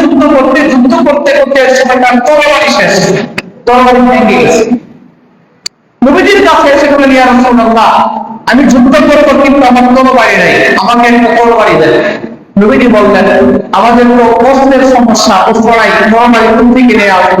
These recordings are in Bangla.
যুদ্ধ করতে যুদ্ধ করতে করতে কাছে রাসূলুল্লাহ, আমি যুদ্ধ করব কিন্তু আমার তরবারি নাই, আমাকে একটা তরবারি দেন। নবীজি বললেন, আমাদের তো অস্ত্রের সমস্যা, অস্ত্র নাই তরবারি কোন থেকে নিয়ে আসব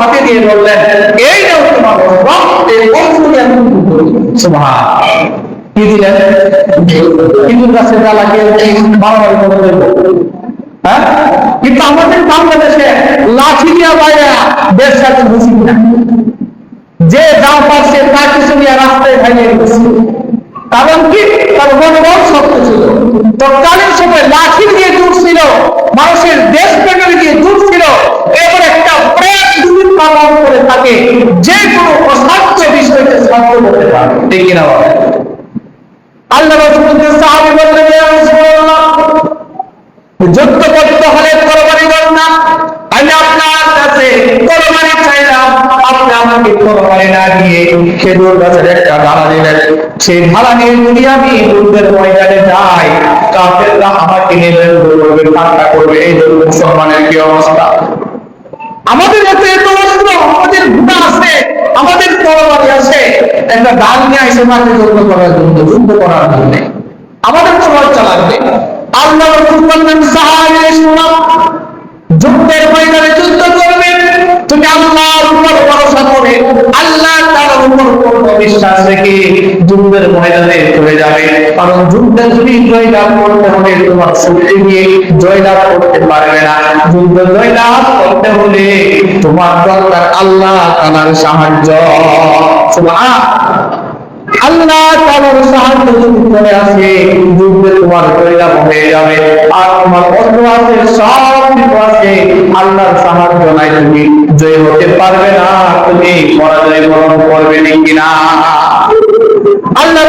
হ্যাঁ? কিন্তু আমাদের বাংলাদেশে লাঠি দিয়া বাইরে যে যা পারছে তা কিছু নিয়ে রাস্তায় কারণ কি? তার মনোবল শক্ত ছিল। তৎকালীন সময় লাঠি দিয়ে দূর ছিল, মানুষের দেশ প্রেমের দিয়ে দূর ছিল। এবার একটা প্রেম দূর পালন করে থাকে। যে কোনো অসাধ্য সাধ্য করতে পারে। ঠিক কিনা বলে আল্লাহ রসুলকে সাহাবি বললেন ইয়া রাসূলুল্লাহ যুদ্ধ করতে হলে তরবারি না আমি আপনার কাছে তরবারি চাইলাম আপনি আমাকে তরবারি না দিয়ে খেজুর গাছের একটা ধারা দিলেন সেই ধারা নিয়ে যদি আমি যুদ্ধের ময়দানে যাই কাফেররা আমাকে নেবেন করবে ঠান্ডা করবে এই জন্য মুসলমানের কি অবস্থা? আমাদের এত এত অস্ত্র আমাদের গুণা আছে। একটা ডাল নিয়ে এসে মাঠে যুদ্ধ করার জন্য, যুদ্ধ করার জন্য আমাদের তো লজ্জা লাগবে আল্লাহ রসুল বললেন যুদ্ধের ময়দানে যুদ্ধ করবেন তুমি আল্লাহর উপর ভরসা করে আল্লাহ তার উপর বিশ্বাস রেখে যুদ্ধের ময়দানে চলে যাবে। কারণ যুদ্ধে যদি জয়লাভ করতে হবে তোমার শক্তি দিয়ে জয়লাভ করতে পারবে না। যুদ্ধ জয়লাভ করতে হলে তোমার দরকার আল্লাহ তাআলার সাহায্য। আল্লাহ তাআলার সাহায্য যদি আসে, যুদ্ধে তোমার জয়লাভ হয়ে যাবে। আর তোমার আছে, সব কিছু আছে, আল্লাহর সাহায্য নাই, তুমি জয় হতে পারবে না, তুমি পরাজয় বরণ করবে নাকি না। আল্লাহ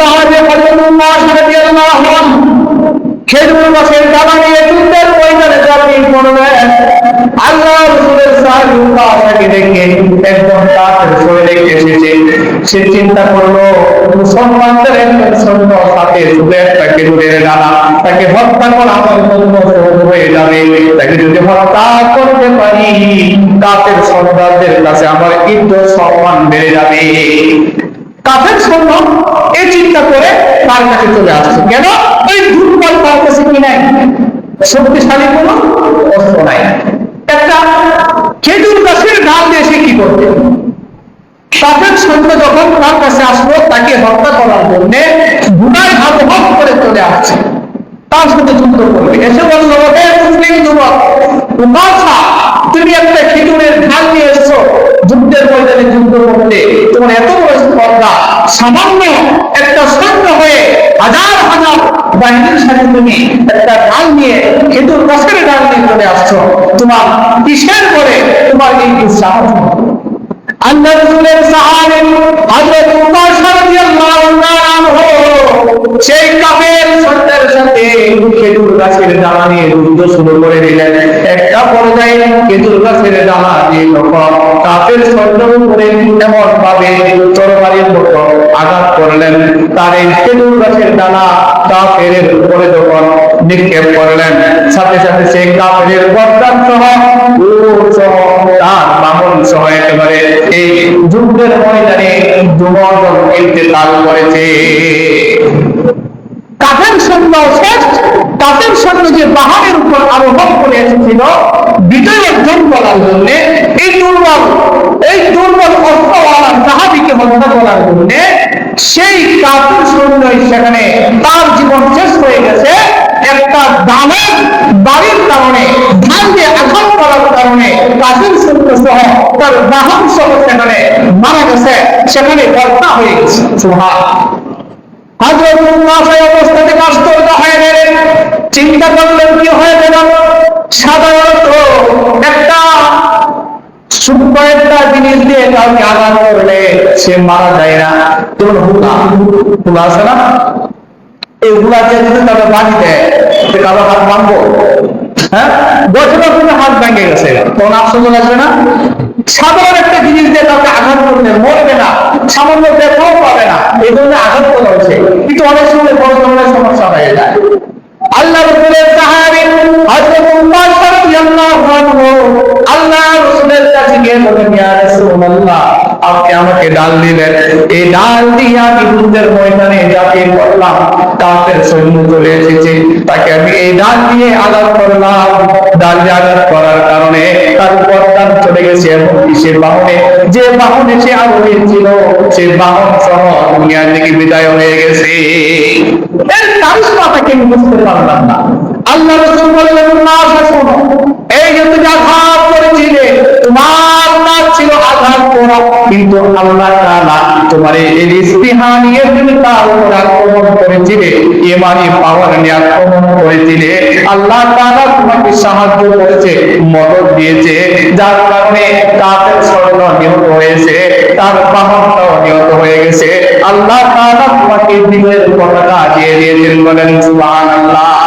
সাহায্যে হযরতুল্লাহ রাদিয়াল্লাহু আনহু খেজুর গাছের নিয়ে যুদ্ধের ময়দানে ঝাঁপিয়ে পড়লেন আল্লাহ রসুলের সাহায্য তাকে দেখে একদম কাফের শরীরে এসেছে। সে চিন্তা করল, মুসলমানদের একজন সৈন্য সাথে শুধু একটা খেজুরের ডালা তাকে হত্যা করা হয়ে যাবে। তাকে যদি হত্যা করতে পারি, কাফের সর্দারদের কাছে আমার ইজ্জত সম্মান বেড়ে যাবে। কাফের সৈন্য এই চিন্তা করে তার কাছে চলে আসছে। কেন? ওই দুর্বল তার কাছে কি নাই? শক্তিশালী কোন অস্ত্র নাই। একটা খেজুর গাছের ডাল দিয়ে সে কি করতে? কাফের সৈন্য যখন তার কাছে আসলো, তাকে হত্যা করার জন্য হাত হক করে চলে আসছে। তার সাথে যুদ্ধ করবে। এসে বলল, হে মুসলিম যুবক উমাশা তুমি একটা খেজুরের ঢাল নিয়ে এসছো। যুদ্ধের ময়দানে যুদ্ধ করতে। তোমার এত বড় সামান্য একটা সৈন্য হয়ে হাজার হাজার বাহিনীর সাথে তুমি একটা ডাল নিয়ে খেজুর গাছের ডাল নিয়ে চলে আসছো। তোমার কিসের করে তোমার এই দুঃসাহস সেই কাফের সৈন্যের সাথে খেজুর গাছের ডালা নিয়ে যুদ্ধ শুরু করে দিলেন। একটা পর্যায়ে খেজুর গাছের ডালা দিয়ে তখন কাফের সৈন্যের উপরে এমন ভাবে তরবারির মতো আঘাত করলেন। তার এই খেজুর গাছের ডালা কাফের উপরে যখন নিক্ষেপ করলেন, সাথে সাথে সেই গর্দান সহ সহ, তার বাহন সহ একেবারে এই যুদ্ধের ময়দানে দুজন ইন্তেকাল করেছে। কাফের শেষ কাফের সৈন্য যে পাহাড়ের উপর আরোহণ করে এসেছিল বিজয় অর্জন করার জন্য এই দুর্বল এই দুর্বল অস্ত্রওয়ালা সাহাবিকে হত্যা করার জন্য সেই কাফের সৈন্য সেখানে তার জীবন শেষ হয়ে গেছে। একটা দানের বাড়ির কারণে ধান দিয়ে আঘাত করার কারণে কাফের সৈন্য সহ তার বাহন সহ সেখানে মারা গেছে। সেখানে হত্যা হয়ে গেছে। অবস্থা থেকে আশ্চর্য হয়ে গেলেন চিন্তা করলেন কি হয়ে গেল? সাধারণত একটা হাত হ্যাঁ? গেছে। তখন না? সাধারণ একটা জিনিস দিয়ে কাউকে আঘাত করলে মরবে না। সামান্য পাবে না। এই জন্য আঘাত করা হয়েছে। কিন্তু অনেক সময় বড় ধরনের গিয়ে বলেন ইয়া রাসূলুল্লাহ, আপনি আমাকে ডাল দিলেন। এই ডাল দিয়ে আমি যুদ্ধের ময়দানে ঝাঁপিয়ে পড়লাম। কাফের সৈন্য চলে এসেছে। তাকে আমি এই ডাল দিয়ে আঘাত করলাম। ডাল দিয়ে আঘাত করার কারণে তার পর্দান চলে গেছে এবং সে বাহনে, যে বাহনে সে আরোহী ছিল, সে বাহন সহ দুনিয়া থেকে বিদায় হয়ে গেছে। এর কারিশমাটাকে আমি বুঝতে পারলাম না। আল্লাহ রসুল বললেন, না, শোনো, এই যে তুমি আঘাত করেছিলে, তোমার নাম ছিল আঘাত করা কিন্তু আল্লাহ তাআলা তোমার এই উপর আক্রমণ করেছিলে ইমানি পাওয়ার আক্রমণ করেছিলে। আল্লাহ তাআলা তোমাকে সাহায্য করেছে দিয়েছে, যার কারণে নিহত হয়েছে, তার নিহত হয়ে গেছে। আল্লাহ তাআলা তোমাকে দিনের পতাকা দিয়ে দিয়েছেন, বলেন সুবহানাল্লাহ।